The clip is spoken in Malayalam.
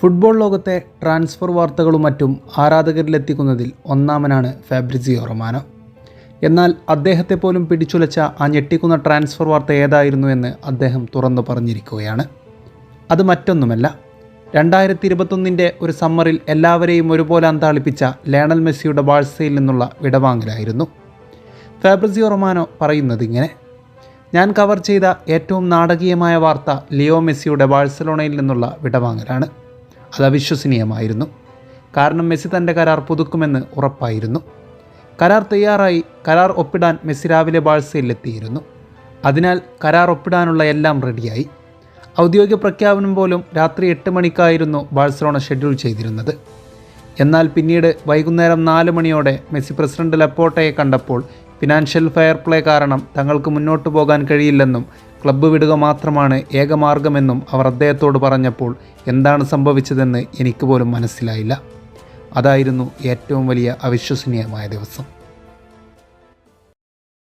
ഫുട്ബോൾ ലോകത്തെ ട്രാൻസ്ഫർ വാർത്തകളും മറ്റും ആരാധകരിലെത്തിക്കുന്നതിൽ ഒന്നാമനാണ് ഫാബ്രിസിയോ റൊമാനോ. എന്നാൽ അദ്ദേഹത്തെ പോലും പിടിച്ചുലച്ച ആ ഞെട്ടിക്കുന്ന ട്രാൻസ്ഫർ വാർത്ത ഏതായിരുന്നു എന്ന് അദ്ദേഹം തുറന്നു പറഞ്ഞിരിക്കുകയാണ്. അത് മറ്റൊന്നുമല്ല. രണ്ടായിരത്തി ഇരുപത്തൊന്നിന്റെ ഒരു സമ്മറിൽ എല്ലാവരെയും ഒരുപോലെ അന്താളിപ്പിച്ച ലേണൽ മെസ്സിയുടെ ബാഴ്സയിൽ നിന്നുള്ള വിടവാങ്ങലായിരുന്നു. ഫാബ്രിസിയോ റൊമാനോ പറയുന്നത് ഇങ്ങനെ ഞാൻ കവർ ചെയ്ത ഏറ്റവും നാടകീയമായ വാർത്ത ലിയോ മെസ്സിയുടെ ബാഴ്സലോണയിൽ നിന്നുള്ള വിടവാങ്ങലാണ്. അത് അവിശ്വസനീയമായിരുന്നു. കാരണം മെസ്സി തന്റെ കരാർ പുതുക്കുമെന്ന് ഉറപ്പായിരുന്നു. കരാർ തയ്യാറായി കരാർ ഒപ്പിടാൻ മെസ്സി രാവിലെ ബാഴ്സയിലെത്തിയിരുന്നു. അതിനാൽ കരാർ ഒപ്പിടാനുള്ള എല്ലാം റെഡിയായി. ഔദ്യോഗിക പ്രഖ്യാപനം പോലും രാത്രി എട്ട് മണിക്കായിരുന്നു ബാഴ്സലോണ ഷെഡ്യൂൾ ചെയ്തിരുന്നത്. എന്നാൽ പിന്നീട് വൈകുന്നേരം നാല് മണിയോടെ മെസ്സി പ്രസിഡന്റ് ലപ്പോട്ടയെ കണ്ടപ്പോൾ ഫിനാൻഷ്യൽ ഫെയർ പ്ലേ കാരണം തങ്ങൾക്ക് മുന്നോട്ട് പോകാൻ കഴിയില്ലെന്നും ക്ലബ്ബ് വിടുക മാത്രമാണ് ഏകമാർഗമെന്നും അവർ അദ്ദേഹത്തോട് പറഞ്ഞപ്പോൾ എന്താണ് സംഭവിച്ചതെന്ന് എനിക്ക് പോലും മനസ്സിലായില്ല. അതായിരുന്നു ഏറ്റവും വലിയ അവിശ്വസനീയമായ ദിവസം.